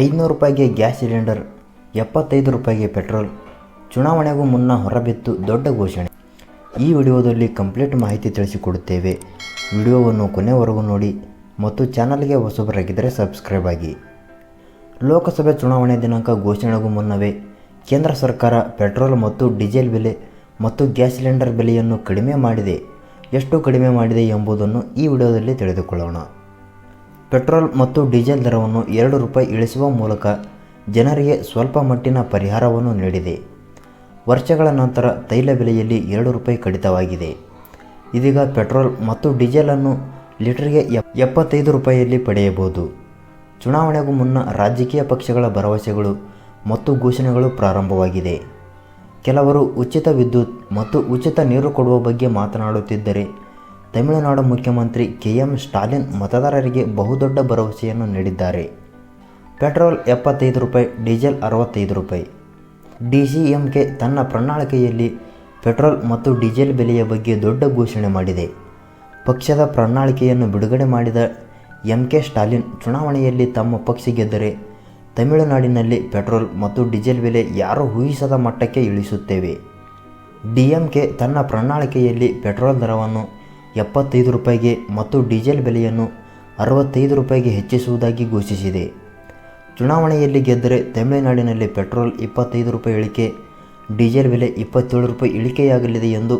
ಐದುನೂರು ರೂಪಾಯಿಗೆ gas cylinder, ಎಪ್ಪತ್ತೈದು ರೂಪಾಯಿಗೆ ಪೆಟ್ರೋಲ್. ಚುನಾವಣೆಗೂ ಮುನ್ನ ಹೊರಬಿತ್ತು ದೊಡ್ಡ ಘೋಷಣೆ. ಈ ವಿಡಿಯೋದಲ್ಲಿ ಕಂಪ್ಲೀಟ್ ಮಾಹಿತಿ ತಿಳಿಸಿಕೊಡುತ್ತೇವೆ. ವಿಡಿಯೋವನ್ನು ಕೊನೆವರೆಗೂ ನೋಡಿ ಮತ್ತು ಚಾನಲ್ಗೆ ಹೊಸಬರಾಗಿದ್ದರೆ ಸಬ್ಸ್ಕ್ರೈಬ್ ಆಗಿ. ಲೋಕಸಭೆ ಚುನಾವಣೆ ದಿನಾಂಕ ಘೋಷಣೆಗೂ ಮುನ್ನವೇ ಕೇಂದ್ರ ಸರ್ಕಾರ ಪೆಟ್ರೋಲ್ ಮತ್ತು ಡೀಸೆಲ್ ಬೆಲೆ ಮತ್ತು ಗ್ಯಾಸ್ ಸಿಲಿಂಡರ್ ಬೆಲೆಯನ್ನು ಕಡಿಮೆ ಮಾಡಿದೆ, ಎಷ್ಟು ಕಡಿಮೆ ಮಾಡಿದೆ ಎಂಬುದನ್ನು ಈ ವಿಡಿಯೋದಲ್ಲಿ ತಿಳಿದುಕೊಳ್ಳೋಣ. ಪೆಟ್ರೋಲ್ ಮತ್ತು ಡೀಸೆಲ್ ದರವನ್ನು ಎರಡು ರೂಪಾಯಿ ಇಳಿಸುವ ಮೂಲಕ ಜನರಿಗೆ ಸ್ವಲ್ಪ ಮಟ್ಟಿನ ಪರಿಹಾರವನ್ನು ನೀಡಿದೆ. ವರ್ಷಗಳ ನಂತರ ತೈಲ ಬೆಲೆಯಲ್ಲಿ ಎರಡು ರೂಪಾಯಿ ಕಡಿತವಾಗಿದೆ. ಇದೀಗ ಪೆಟ್ರೋಲ್ ಮತ್ತು ಡೀಸೆಲನ್ನು ಲೀಟರ್ಗೆ ಎಪ್, ಎಪ್ಪತ್ತೈದು ರೂಪಾಯಿಯಲ್ಲಿ ಪಡೆಯಬಹುದು. ಚುನಾವಣೆಗೂ ಮುನ್ನ ರಾಜಕೀಯ ಪಕ್ಷಗಳ ಭರವಸೆಗಳು ಮತ್ತು ಘೋಷಣೆಗಳು ಪ್ರಾರಂಭವಾಗಿದೆ. ಕೆಲವರು ಉಚಿತ ವಿದ್ಯುತ್ ಮತ್ತು ಉಚಿತ ನೀರು ಕೊಡುವ ಬಗ್ಗೆ ಮಾತನಾಡುತ್ತಿದ್ದರೆ ತಮಿಳುನಾಡು ಮುಖ್ಯಮಂತ್ರಿ ಕೆ ಎಂ ಸ್ಟಾಲಿನ್ ಮತದಾರರಿಗೆ ಬಹುದೊಡ್ಡ ಭರವಸೆಯನ್ನು ನೀಡಿದ್ದಾರೆ. ಪೆಟ್ರೋಲ್ ಎಪ್ಪತ್ತೈದು ರೂಪಾಯಿ, ಡೀಸೆಲ್ ಅರವತ್ತೈದು ರೂಪಾಯಿ. ಡಿ ಸಿ ಎಂ ತನ್ನ ಪ್ರಣಾಳಿಕೆಯಲ್ಲಿ ಪೆಟ್ರೋಲ್ ಮತ್ತು ಡೀಸೆಲ್ ಬೆಲೆಯ ಬಗ್ಗೆ ದೊಡ್ಡ ಘೋಷಣೆ ಮಾಡಿದೆ. ಪಕ್ಷದ ಪ್ರಣಾಳಿಕೆಯನ್ನು ಬಿಡುಗಡೆ ಮಾಡಿದ ಎಂ ಕೆ ಸ್ಟಾಲಿನ್ ಚುನಾವಣೆಯಲ್ಲಿ ತಮ್ಮ ಪಕ್ಷ ಗೆದ್ದರೆ ತಮಿಳುನಾಡಿನಲ್ಲಿ ಪೆಟ್ರೋಲ್ ಮತ್ತು ಡೀಸೆಲ್ ಬೆಲೆ ಯಾರೂ ಊಹಿಸದ ಮಟ್ಟಕ್ಕೆ ಇಳಿಸುತ್ತೇವೆ. ಡಿಎಂಕೆ ತನ್ನ ಪ್ರಣಾಳಿಕೆಯಲ್ಲಿ ಪೆಟ್ರೋಲ್ ದರವನ್ನು ಎಪ್ಪತ್ತೈದು ರೂಪಾಯಿಗೆ ಮತ್ತು ಡೀಸೆಲ್ ಬೆಲೆಯನ್ನು ಅರವತ್ತೈದು ರೂಪಾಯಿಗೆ ಹೆಚ್ಚಿಸುವುದಾಗಿ ಘೋಷಿಸಿದೆ. ಚುನಾವಣೆಯಲ್ಲಿ ಗೆದ್ದರೆ ತಮಿಳುನಾಡಿನಲ್ಲಿ ಪೆಟ್ರೋಲ್ ಇಪ್ಪತ್ತೈದು ರೂಪಾಯಿ ಇಳಿಕೆ, ಡೀಸೆಲ್ ಬೆಲೆ ಇಪ್ಪತ್ತೇಳು ರೂಪಾಯಿ ಇಳಿಕೆಯಾಗಲಿದೆ ಎಂದು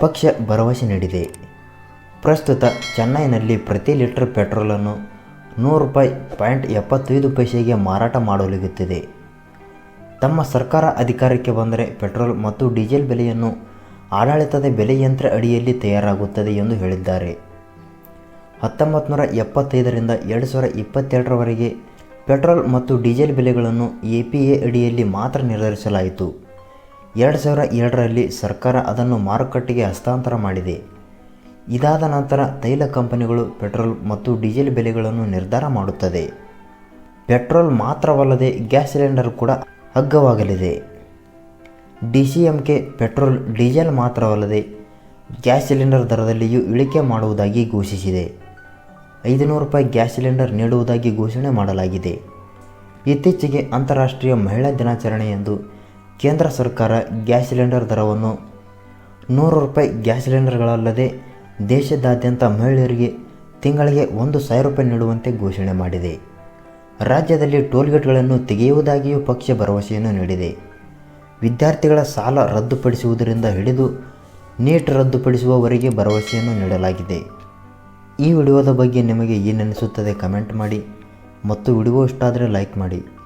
ಪಕ್ಷ ಭರವಸೆ ನೀಡಿದೆ. ಪ್ರಸ್ತುತ ಚೆನ್ನೈನಲ್ಲಿ ಪ್ರತಿ ಲೀಟರ್ ಪೆಟ್ರೋಲನ್ನು ನೂರು ರೂಪಾಯಿ ಪಾಯಿಂಟ್ ಎಪ್ಪತ್ತೈದು ಪೈಸೆಗೆ ಮಾರಾಟ ಮಾಡಲಾಗುತ್ತಿದೆ. ತಮ್ಮ ಸರ್ಕಾರ ಅಧಿಕಾರಕ್ಕೆ ಬಂದರೆ ಪೆಟ್ರೋಲ್ ಮತ್ತು ಡೀಸೆಲ್ ಬೆಲೆಯನ್ನು ಆಡಳಿತದ ಬೆಲೆಯಂತ್ರ ಅಡಿಯಲ್ಲಿ ತಯಾರಾಗುತ್ತದೆ ಎಂದು ಹೇಳಿದ್ದಾರೆ. ಹತ್ತೊಂಬತ್ತು ನೂರ ಎಪ್ಪತ್ತೈದರಿಂದ ಎರಡು ಸಾವಿರ ಇಪ್ಪತ್ತೆರಡರವರೆಗೆ ಪೆಟ್ರೋಲ್ ಮತ್ತು ಡೀಸೆಲ್ ಬೆಲೆಗಳನ್ನು ಎ ಪಿ ಎ ಅಡಿಯಲ್ಲಿ ಮಾತ್ರ ನಿರ್ಧರಿಸಲಾಯಿತು. ಎರಡು ಸಾವಿರ ಎರಡರಲ್ಲಿ ಸರ್ಕಾರ ಅದನ್ನು ಮಾರುಕಟ್ಟೆಗೆ ಹಸ್ತಾಂತರ ಮಾಡಿದೆ. ಇದಾದ ನಂತರ ತೈಲ ಕಂಪನಿಗಳು ಪೆಟ್ರೋಲ್ ಮತ್ತು ಡೀಸೆಲ್ ಬೆಲೆಗಳನ್ನು ನಿರ್ಧಾರ ಮಾಡುತ್ತದೆ. ಪೆಟ್ರೋಲ್ ಮಾತ್ರವಲ್ಲದೆ ಗ್ಯಾಸ್ ಸಿಲಿಂಡರ್ ಕೂಡ ಅಗ್ಗವಾಗಲಿದೆ D C M K petrol, diesel ಮಾತ್ರವಲ್ಲದೆ ಗ್ಯಾಸ್ ಸಿಲಿಂಡರ್ ದರದಲ್ಲಿಯೂ ಇಳಿಕೆ ಮಾಡುವುದಾಗಿ ಘೋಷಿಸಿದೆ. ಐದುನೂರು ರೂಪಾಯಿ ಗ್ಯಾಸ್ ಸಿಲಿಂಡರ್ ನೀಡುವುದಾಗಿ ಘೋಷಣೆ ಮಾಡಲಾಗಿದೆ. ಇತ್ತೀಚೆಗೆ ಅಂತಾರಾಷ್ಟ್ರೀಯ ಮಹಿಳಾ ದಿನಾಚರಣೆ ಎಂದು ಕೇಂದ್ರ ಸರ್ಕಾರ ಗ್ಯಾಸ್ ಸಿಲಿಂಡರ್ ದರವನ್ನು ನೂರು ರೂಪಾಯಿ ಗ್ಯಾಸ್ ಸಿಲಿಂಡರ್ಗಳಲ್ಲದೆ ದೇಶದಾದ್ಯಂತ ಮಹಿಳೆಯರಿಗೆ ತಿಂಗಳಿಗೆ ಒಂದು ಸಾವಿರ ರೂಪಾಯಿ ನೀಡುವಂತೆ ಘೋಷಣೆ ಮಾಡಿದೆ. ರಾಜ್ಯದಲ್ಲಿ ಟೋಲ್ಗೇಟ್ಗಳನ್ನು ತೆಗೆಯುವುದಾಗಿಯೂ ಪಕ್ಷ ಭರವಸೆಯನ್ನು ನೀಡಿದೆ. ವಿದ್ಯಾರ್ಥಿಗಳ ಸಾಲ ರದ್ದುಪಡಿಸುವುದರಿಂದ ಹಿಡಿದು ನೀಟ್ ರದ್ದುಪಡಿಸುವವರೆಗೆ ಭರವಸೆಯನ್ನು ನೀಡಲಾಗಿದೆ. ಈ ವಿಡಿಯೋದ ಬಗ್ಗೆ ನಿಮಗೆ ಏನನಿಸುತ್ತದೆ ಕಮೆಂಟ್ ಮಾಡಿ ಮತ್ತು ವಿಡಿಯೋ ಇಷ್ಟ ಆದರೆ ಲೈಕ್ ಮಾಡಿ.